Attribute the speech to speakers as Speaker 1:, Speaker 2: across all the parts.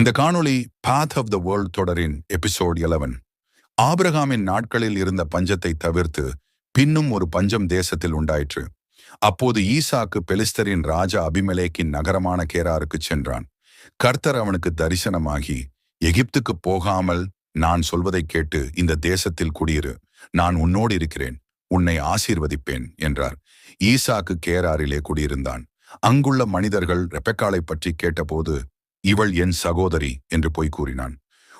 Speaker 1: இந்த காணொளி பாத் of the world தொடரின் எபிசோட் 11 ஆபிரகாமின் நாட்களில் இருந்த பஞ்சத்தை தவிர்த்து பின்னும் ஒரு பஞ்சம் தேசத்தில் உண்டாயிற்று. அப்போது ஈசாக்கு பெலிஸ்தரின் ராஜா அபிமலேக்கின் நகரமான கேராருக்கு சென்றான். கர்த்தர் அவனுக்கு தரிசனமாகி எகிப்துக்கு போகாமல் நான் சொல்வதைக் கேட்டு இந்த தேசத்தில் குடியிரு. நான் உன்னோடு இருக்கிறேன். உன்னை ஆசீர்வதிப்பேன் என்றார். ஈசாக்கு கேராரிலே குடியிருந்தான். அங்குள்ள மனிதர்கள் ரெபெக்காலை பற்றி கேட்டபோது இவள் என் சகோதரி என்று பொய் கூறினான்.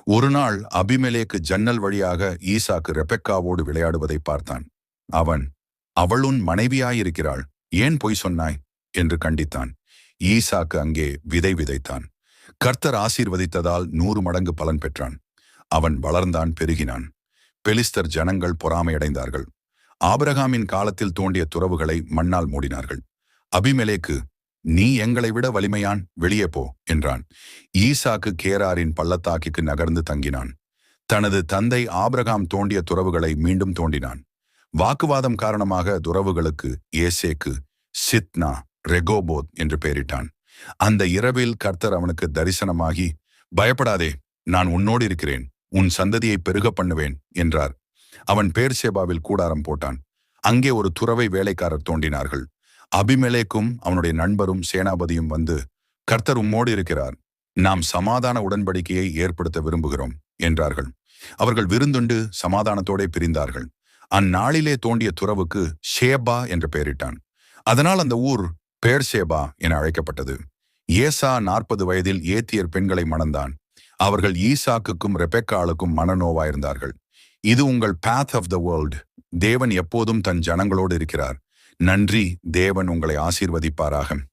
Speaker 1: ஒரு நாள் அபிமெலேக்கு ஜன்னல் வழியாக ஈசாக்கு ரெபெக்காவோடு விளையாடுவதை பார்த்தான். அவன் அவள் உன் மனைவியாயிருக்கிறாள் ஏன் பொய் சொன்னாய்? என்று கண்டித்தான். ஈசாக்கு அங்கே விதை விதைத்தான். கர்த்தர் ஆசீர்வதித்ததால் நூறு மடங்கு பலன் பெற்றான். அவன் வளர்ந்தான் பெருகினான். பெலிஸ்தர் ஜனங்கள் பொறாமையடைந்தார்கள். ஆபிரகாமின் காலத்தில் தோண்டிய துறவுகளை மண்ணால் மூடினார்கள். அபிமெலேக்கு நீ எங்களை விட வலிமையான் வெளியே போ என்றான். ஈசாக்கு கேராரின் பள்ளத்தாக்கிக்கு நகர்ந்து தங்கினான். தனது தந்தை ஆபிரகாம் தோண்டிய துறவுகளை மீண்டும் தோண்டினான். வாக்குவாதம் காரணமாக துறவுகளுக்கு ஏசேக்கு சித்னா ரெகோபோத் என்று பெயரிட்டான். அந்த இரவில் கர்த்தர் அவனுக்கு தரிசனமாகி பயப்படாதே நான் உன்னோடு இருக்கிறேன். உன் சந்ததியை பெருக பண்ணுவேன் என்றார். அவன் பேர்சேபாவில் கூடாரம் போட்டான். அங்கே ஒரு துறவை வேலைக்காரர் தோண்டினார்கள். அபிமெலேக்கும் அவனுடைய நண்பரும் சேனாபதியும் வந்து கர்த்தர் உம்மோடு இருக்கிறார். நாம் சமாதான உடன்படிக்கையை ஏற்படுத்த விரும்புகிறோம் என்றார்கள். அவர்கள் விருந்துண்டு சமாதானத்தோடே பிரிந்தார்கள். அந்நாளிலே தோண்டிய துறவுக்கு ஷேபா என்று பெயரிட்டான். அதனால் அந்த ஊர் பேர்ஷேபா என அழைக்கப்பட்டது. ஏசா நாற்பது வயதில் ஏத்தியர் பெண்களை மணந்தான். அவர்கள் ஈசாக்குக்கும் ரெபெக்காளுக்கும் மனநோவாயிருந்தார்கள். இது உங்கள் பாத் ஆஃப் த வேர்ல்ட் தேவன் எப்போதும் தன் ஜனங்களோடு இருக்கிறார். நன்றி. தேவன் உங்களை ஆசீர்வதிப்பாராக.